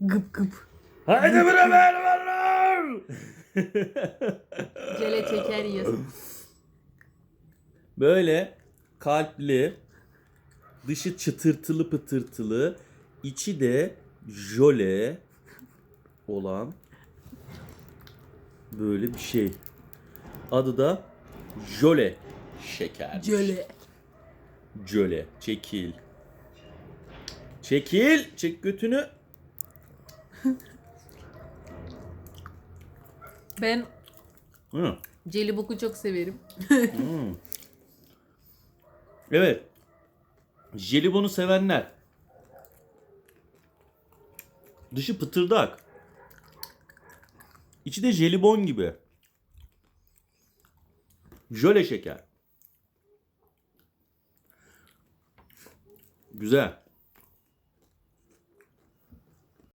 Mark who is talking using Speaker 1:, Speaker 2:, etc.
Speaker 1: Gıp gıp.
Speaker 2: Haydi bre merhabalar.
Speaker 1: Cele çeker yiyorsun.
Speaker 2: Böyle kalpli, dışı çıtırtılı pıtırtılı, içi de jöle olan böyle bir şey. Adı da jöle şeker.
Speaker 1: Cele.
Speaker 2: Jöle. Çekil. Çekil. Çek götünü.
Speaker 1: Ben
Speaker 2: Hı.
Speaker 1: Çok severim.
Speaker 2: Evet. Jelibonu sevenler. Dışı pıtırdak. İçi de jelibon gibi. Jöle şeker. Güzel.